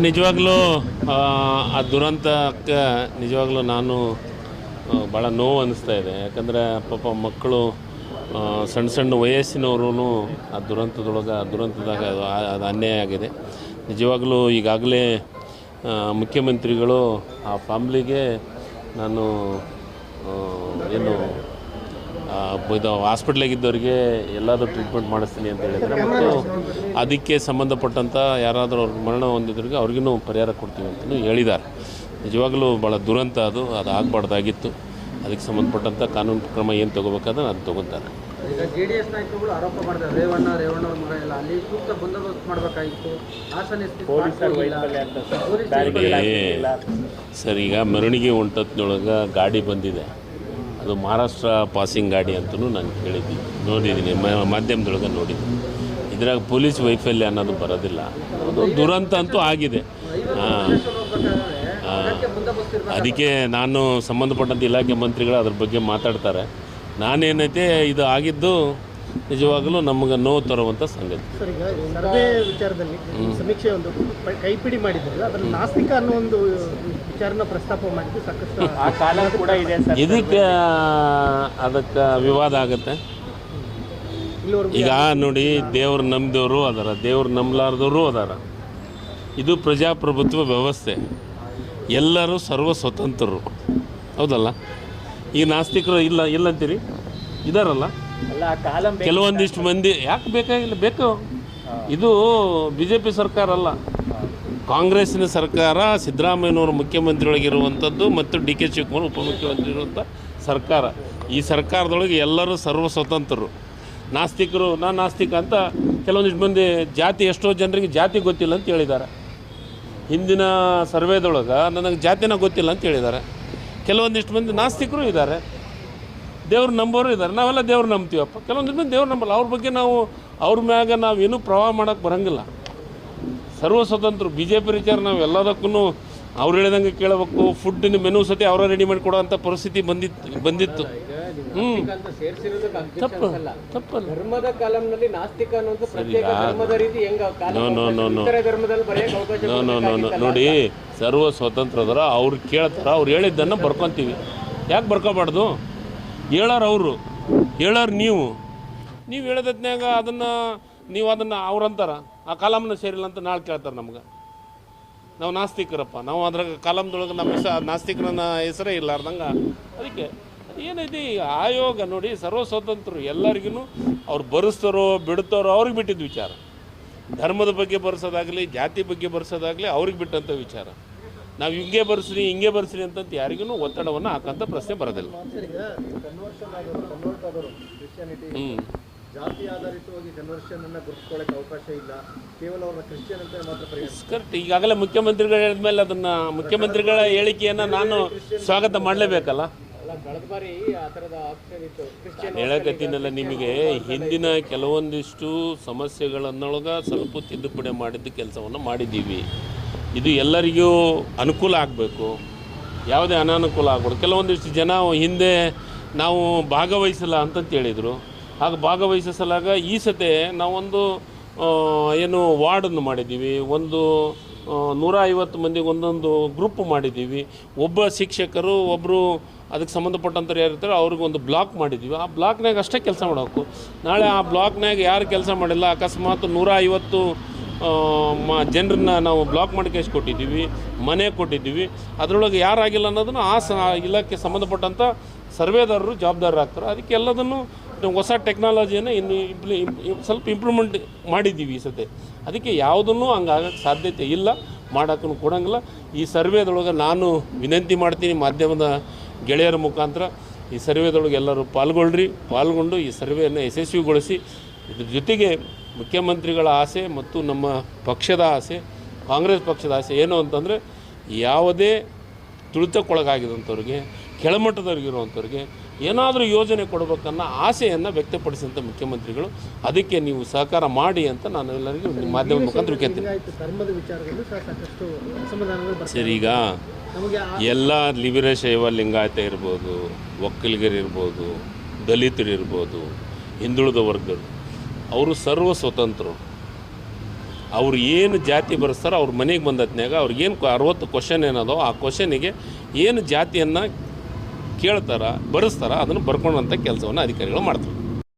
ನಿಜವಾಗ್ಲೂ ಆ, ದುರಂತಕ್ಕೆ ನಿಜವಾಗ್ಲೂ ನಾನು ಭಾಳ ನೋವು ಅನ್ನಿಸ್ತಾ ಇದೆ. ಯಾಕಂದರೆ ಪಾಪ ಮಕ್ಕಳು ಸಣ್ಣ ಸಣ್ಣ ವಯಸ್ಸಿನವ್ರೂ ಆ ದುರಂತದೊಳಗೆ ಆ ದುರಂತದಾಗ ಅದು ಅದು ಅನ್ಯಾಯ ಆಗಿದೆ. ನಿಜವಾಗ್ಲೂ ಈಗಾಗಲೇ ಮುಖ್ಯಮಂತ್ರಿಗಳು ಆ ಫ್ಯಾಮ್ಲಿಗೆ ನಾನು ಏನು ಇದು ಹಾಸ್ಪಿಟ್ಲಾಗಿದ್ದವರಿಗೆ ಎಲ್ಲಾದರೂ ಟ್ರೀಟ್ಮೆಂಟ್ ಮಾಡಿಸ್ತೀನಿ ಅಂತ ಹೇಳಿದರೆ ಮತ್ತು ಅದಕ್ಕೆ ಸಂಬಂಧಪಟ್ಟಂಥ ಯಾರಾದರೂ ಅವ್ರ ಮರಣ ಹೊಂದಿದ್ರಿಗೆ ಅವ್ರಿಗೂ ಪರಿಹಾರ ಕೊಡ್ತೀವಿ ಅಂತಲೂ ಹೇಳಿದ್ದಾರೆ. ನಿಜವಾಗಲೂ ಭಾಳ ದುರಂತ ಅದು ಅದು ಆಗಬಾರ್ದಾಗಿತ್ತು. ಅದಕ್ಕೆ ಸಂಬಂಧಪಟ್ಟಂಥ ಕಾನೂನು ಕ್ರಮ ಏನು ತೊಗೋಬೇಕಾದ್ರೆ ಅದು ತೊಗೊತಾರೆ. ಈಗ ಜೆ ಡಿ ಎಸ್ ನಾಯಕರುಗಳು ಆರೋಪ ಮಾಡಿದ್ದಾರೆ ರೇವಣ್ಣ ರೇವಣ್ಣ ಮಗ ಎಲ್ಲ ಅಲ್ಲಿ ಸೂಕ್ತ ಬಂದೋಬಸ್ತ್ ಮಾಡಬೇಕಾಗಿತ್ತು. ಹಾಸನ ಎಸ್ ಸರ್ ಈಗ ಮೆರವಣಿಗೆ ಹೊಂಟತ್ನೊಳಗೆ ಗಾಡಿ ಬಂದಿದೆ. ಅದು ಮಹಾರಾಷ್ಟ್ರ ಪಾಸಿಂಗ್ ಗಾಡಿ ಅಂತಲೂ ನಾನು ಕೇಳಿದ್ದೀನಿ. ನೋಡಿದ್ದೀನಿ ಮಾಧ್ಯಮದೊಳಗೆ ನೋಡಿದ್ದೀನಿ. ಇದ್ರಾಗ ಪೊಲೀಸ್ ವೈಫಲ್ಯ ಅನ್ನೋದು ಬರೋದಿಲ್ಲ. ಅದು ದುರಂತ ಅಂತೂ ಆಗಿದೆ. ಅದಕ್ಕೆ ನಾನು ಸಂಬಂಧಪಟ್ಟಂಥ ಇಲಾಖೆ ಮಂತ್ರಿಗಳು ಅದ್ರ ಬಗ್ಗೆ ಮಾತಾಡ್ತಾರೆ. ನಾನೇನೈತೆ, ಇದು ಆಗಿದ್ದು ನಿಜವಾಗಲೂ ನಮಗೆ ನೋವು ತರುವಂಥ ಸಂಗತಿ. ಸರ್ ಈಗ ಸರ್ವೆ ವಿಚಾರದಲ್ಲಿ ಸಮೀಕ್ಷೆ ಒಂದು ಕೈಪಿಡಿ ಮಾಡಿದ್ರಲ್ಲ ಅದರಲ್ಲಿ ನಾಸ್ತಿಕ ಅನ್ನೋ ಒಂದು ವಿಚಾರನ ಪ್ರಸ್ತಾಪ ಮಾಡಿದ್ದು ಸಾಕಷ್ಟು ಆ ಕಾಲ ಕೂಡ ಇದೆ ಸರ್. ಇದಕ್ಕೆ ಅದಕ್ಕೆ ವಿವಾದ ಆಗುತ್ತೆ. ಈಗ ನೋಡಿ ದೇವ್ರು ನಂಬಿದವರು ಅದಾರ ದೇವ್ರು ನಂಬಲಾರ್ದವರು ಅದಾರ. ಇದು ಪ್ರಜಾಪ್ರಭುತ್ವ ವ್ಯವಸ್ಥೆ. ಎಲ್ಲರೂ ಸರ್ವ ಸ್ವತಂತ್ರರು ಹೌದಲ್ಲ? ಈಗ ನಾಸ್ತಿಕರು ಇಲ್ಲ ಇಲ್ಲ ಅಂತೀರಿ? ಇದಾರಲ್ಲ. ಕೆಲವೊಂದಿಷ್ಟು ಮಂದಿ ಯಾಕೆ ಬೇಕಾಗಿಲ್ಲ? ಬೇಕು. ಇದು ಬಿ ಜೆ ಪಿ ಸರ್ಕಾರ ಅಲ್ಲ. ಕಾಂಗ್ರೆಸ್ಸಿನ ಸರ್ಕಾರ ಸಿದ್ದರಾಮಯ್ಯನವರು ಮುಖ್ಯಮಂತ್ರಿಯೊಳಗಿರುವಂಥದ್ದು ಮತ್ತು ಡಿ ಕೆ ಶಿವಕುಮಾರ್ ಉಪಮುಖ್ಯಮಂತ್ರಿ ಇರುವಂಥ ಸರ್ಕಾರ. ಈ ಸರ್ಕಾರದೊಳಗೆ ಎಲ್ಲರೂ ಸರ್ವ ಸ್ವತಂತ್ರರು ನಾಸ್ತಿಕರು ನಾ ನಾಸ್ತಿಕ ಅಂತ ಕೆಲವೊಂದಿಷ್ಟು ಮಂದಿ ಜಾತಿ ಎಷ್ಟೋ ಜನರಿಗೆ ಜಾತಿ ಗೊತ್ತಿಲ್ಲ ಅಂತ ಹೇಳಿದ್ದಾರೆ. ಹಿಂದಿನ ಸರ್ವೇದೊಳಗೆ ನನಗೆ ಜಾತಿನ ಗೊತ್ತಿಲ್ಲ ಅಂತ ಹೇಳಿದ್ದಾರೆ. ಕೆಲವೊಂದಿಷ್ಟು ಮಂದಿ ನಾಸ್ತಿಕರು ಇದ್ದಾರೆ. ದೇವ್ರು ನಂಬೋರು ಇದ್ದಾರೆ. ನಾವೆಲ್ಲ ದೇವ್ರು ನಂಬ್ತೀವಪ್ಪ. ಕೆಲವೊಂದು ದೇವ್ರು ನಂಬಲ್ಲ. ಅವ್ರ ಬಗ್ಗೆ ನಾವು ಅವ್ರ ಮ್ಯಾಗ ನಾವೇನು ಪ್ರವಾಹ ಮಾಡೋಕ್ಕೆ ಬರಂಗಿಲ್ಲ. ಸರ್ವ ಸ್ವತಂತ್ರ ಬಿ ಜೆ ಪಿ ವಿಚಾರ ನಾವು ಎಲ್ಲದಕ್ಕೂ ಅವ್ರು ಹೇಳಿದಂಗೆ ಕೇಳಬೇಕು. ಫುಡ್ಡಿನ ಮೆನು ಸತಿ ಅವರ ರೆಡಿ ಮಾಡಿ ಕೊಡೋವಂಥ ಪರಿಸ್ಥಿತಿ ಬಂದಿತ್ತು. ಬಂದಿತ್ತು ಹ್ಞೂ ತಪ್ಪು ತಪ್ಪಲ್ಲ. ಧರ್ಮದ ಕಾಲಂನಲ್ಲಿ ನಾಸ್ತಿಕ ಅನ್ನೋದು ನೋಡಿ ಸರ್ವ ಸ್ವತಂತ್ರ ಅದರ. ಅವ್ರು ಕೇಳ್ತಾರ. ಅವ್ರು ಹೇಳಿದ್ದನ್ನು ಬರ್ಕೊಂತೀವಿ. ಯಾಕೆ ಬರ್ಕೋಬಾರ್ದು? ಹೇಳಾರ ಅವರು, ಹೇಳಾರ ನೀವು. ನೀವು ಹೇಳೋದ್ನಾಗ ಅದನ್ನು ನೀವು ಅದನ್ನು ಅವ್ರಂತಾರ ಆ ಕಾಲಮ್ನ ಸೇರಿಲ್ಲ ಅಂತ ನಾಳೆ ಕೇಳ್ತಾರೆ ನಮ್ಗೆ. ನಾವು ನಾಸ್ತಿಕರಪ್ಪ, ನಾವು ಅದ್ರಾಗ ಕಾಲಮ್ದೊಳಗೆ ನಮ್ಮ ಹೆಸ, ನಾಸ್ತಿಕರನ್ನ ಹೆಸರೇ ಇಲ್ಲಾರ್ದಂಗೆ ಅದಕ್ಕೆ ಏನೈತಿ ಆಯೋಗ ನೋಡಿ ಸರ್ವ ಸ್ವತಂತ್ರರು ಎಲ್ಲರಿಗೂ ಅವ್ರು ಬರೆಸ್ತಾರೋ ಬಿಡ್ತಾರೋ ಅವ್ರಿಗೆ ಬಿಟ್ಟಿದ್ದು ವಿಚಾರ. ಧರ್ಮದ ಬಗ್ಗೆ ಬರೆಸೋದಾಗಲಿ, ಜಾತಿ ಬಗ್ಗೆ ಬರೆಸೋದಾಗಲಿ ಅವ್ರಿಗೆ ಬಿಟ್ಟಂಥ ವಿಚಾರ. ನಾವು ಹಿಂಗೆ ಬರ್ಸ್ರಿ ಹಿಂಗೆ ಬರ್ಸ್ರಿ ಅಂತಂತ ಯಾರಿಗೂ ಒತ್ತಡವನ್ನು ಹಾಕಂತ ಪ್ರಶ್ನೆ ಬರೋದಿಲ್ಲ. ಸರ್ ಈಗ ಕನ್ವರ್ಷನ್ ಆಗೋರು ಕನ್ವರ್ಟ್ ಹ್ಞೂ ಜಾತಿ ಆಧಾರಿತವಾಗಿ ಕನ್ವರ್ಷನ್ ಅನ್ನ ಗುರುತಿಸ್ಕೊಳ್ಳಕ್ಕೆ ಅವಕಾಶ ಇಲ್ಲ ಕೇವಲ ಅವ್ರನ್ನ ಕ್ರಿಶ್ಚಿಯನ್ ಅಂತ ಮಾತ್ರ ಪರಿಗಣಿಸ್ತಾರೆ ಕರೆಕ್ಟ್ ಈಗಾಗಲೇ ಮುಖ್ಯಮಂತ್ರಿಗಳು ಹೇಳಿದ್ಮೇಲೆ ಅದನ್ನ ಮುಖ್ಯಮಂತ್ರಿಗಳ ಹೇಳಿಕೆಯನ್ನ ನಾನು ಸ್ವಾಗತ ಮಾಡಲೇಬೇಕಲ್ಲ ಹೇಳಕತ್ತೀನಲ್ಲ ನಿಮಗೆ ಹಿಂದಿನ ಕೆಲವೊಂದಿಷ್ಟು ಸಮಸ್ಯೆಗಳನ್ನೊಳಗ ಸ್ವಲ್ಪ ತಿದ್ದುಪಡಿ ಮಾಡಿದ್ದ ಕೆಲಸವನ್ನು ಮಾಡಿದ್ದೀವಿ. ಇದು ಎಲ್ಲರಿಗೂ ಅನುಕೂಲ ಆಗಬೇಕು. ಯಾವುದೇ ಅನಾನುಕೂಲ ಆಗ್ಬಾರ್ದು. ಕೆಲವೊಂದಿಷ್ಟು ಜನ ಹಿಂದೆ ನಾವು ಭಾಗವಹಿಸಲ್ಲ ಅಂತಂತ ಹೇಳಿದರು. ಆಗ ಭಾಗವಹಿಸಲಾಗ ಈ ಸತೆ ನಾವೊಂದು ಏನು ವಾರ್ಡನ್ನು ಮಾಡಿದ್ದೀವಿ. ಒಂದು ನೂರ ಐವತ್ತು ಮಂದಿಗೆ ಒಂದೊಂದು ಗ್ರೂಪ್ ಮಾಡಿದ್ದೀವಿ. ಒಬ್ಬ ಶಿಕ್ಷಕರು ಒಬ್ಬರು ಅದಕ್ಕೆ ಸಂಬಂಧಪಟ್ಟಂಥವ್ರು ಯಾರಿರ್ತಾರೆ ಅವ್ರಿಗೆ ಒಂದು ಬ್ಲಾಕ್ ಮಾಡಿದ್ದೀವಿ. ಆ ಬ್ಲಾಕ್ನಾಗ ಅಷ್ಟೇ ಕೆಲಸ ಮಾಡಬೇಕು. ನಾಳೆ ಆ ಬ್ಲಾಕ್ನಾಗ ಯಾರು ಕೆಲಸ ಮಾಡಿಲ್ಲ, ಅಕಸ್ಮಾತ್ ನೂರ ಐವತ್ತು ಜನರನ್ನ ನಾವು ಬ್ಲಾಕ್ ಮಾಡಿ ಕೇಸ್ ಕೊಟ್ಟಿದ್ದೀವಿ, ಮನೆ ಕೊಟ್ಟಿದ್ದೀವಿ, ಅದರೊಳಗೆ ಯಾರಾಗಿಲ್ಲ ಅನ್ನೋದನ್ನು ಆ ಸ ಇಲಾಖೆ ಸಂಬಂಧಪಟ್ಟಂಥ ಸರ್ವೇದಾರರು ಜವಾಬ್ದಾರರಾಗ್ತಾರೆ ಅದಕ್ಕೆ ಎಲ್ಲದನ್ನು ಹೊಸ ಟೆಕ್ನಾಲಜಿಯನ್ನು ಇನ್ನು ಇಂಪ್ಲಿ ಸ್ವಲ್ಪ ಇಂಪ್ರೂವ್ಮೆಂಟ್ ಮಾಡಿದ್ದೀವಿ ಈ ಸತೆ ಅದಕ್ಕೆ ಯಾವುದನ್ನು ಹಂಗಾಗಕ್ಕೆ ಸಾಧ್ಯತೆ ಇಲ್ಲ, ಮಾಡೋಕ್ಕೂ ಕೊಡೋಂಗಿಲ್ಲ. ಈ ಸರ್ವೇದೊಳಗೆ ನಾನು ವಿನಂತಿ ಮಾಡ್ತೀನಿ ಮಾಧ್ಯಮದ ಗೆಳೆಯರ ಮುಖಾಂತರ, ಈ ಸರ್ವೇದೊಳಗೆ ಎಲ್ಲರೂ ಪಾಲ್ಗೊಳ್ರಿ, ಪಾಲ್ಗೊಂಡು ಈ ಸರ್ವೆಯನ್ನು ಯಶಸ್ವಿಗೊಳಿಸಿ, ಇದ್ರ ಜೊತೆಗೆ ಮುಖ್ಯಮಂತ್ರಿಗಳ ಆಸೆ ಮತ್ತು ನಮ್ಮ ಪಕ್ಷದ ಆಸೆ ಕಾಂಗ್ರೆಸ್ ಪಕ್ಷದ ಆಸೆ ಏನು ಅಂತಂದರೆ ಯಾವುದೇ ತುಳಿತಕ್ಕೊಳಗಾಗಿದಂಥವ್ರಿಗೆ ಕೆಳಮಟ್ಟದವ್ರಿಗಿರುವಂಥವ್ರಿಗೆ ಏನಾದರೂ ಯೋಜನೆ ಕೊಡಬೇಕನ್ನೋ ಆಸೆಯನ್ನು ವ್ಯಕ್ತಪಡಿಸಿದಂಥ ಮುಖ್ಯಮಂತ್ರಿಗಳು ಅದಕ್ಕೆ ನೀವು ಸಹಕಾರ ಮಾಡಿ ಅಂತ ನಾನು ಎಲ್ಲರಿಗೂ ನಿಮ್ಮ ಮಾಧ್ಯಮದ ಮುಖಾಂತರ ಕೇಳ್ತೀನಿ ಸರಿ ಈಗ ಎಲ್ಲ ಲಿಬಿರ ಶೈವ ಲಿಂಗಾಯತ ಇರ್ಬೋದು ಒಕ್ಕಲಿಗರಿರ್ಬೋದು ದಲಿತರಿರ್ಬೋದು ಹಿಂದುಳಿದ ವರ್ಗರು. ಅವರು ಸರ್ವ ಸ್ವತಂತ್ರರು. ಅವ್ರು ಏನು ಜಾತಿ ಬರೆಸ್ತಾರೋ ಅವ್ರ ಮನೆಗೆ ಬಂದತ್ನಾಗ ಅವ್ರಿಗೆ ಏನು ಅರವತ್ತು ಕ್ವಶನ್ ಏನದೋ ಆ ಕ್ವಶನಿಗೆ ಏನು ಜಾತಿಯನ್ನು ಕೇಳ್ತಾರ, ಬರೆಸ್ತಾರ, ಅದನ್ನು ಬರ್ಕೊಂಡಂಥ ಕೆಲಸವನ್ನು ಅಧಿಕಾರಿಗಳು ಮಾಡ್ತಾರೆ.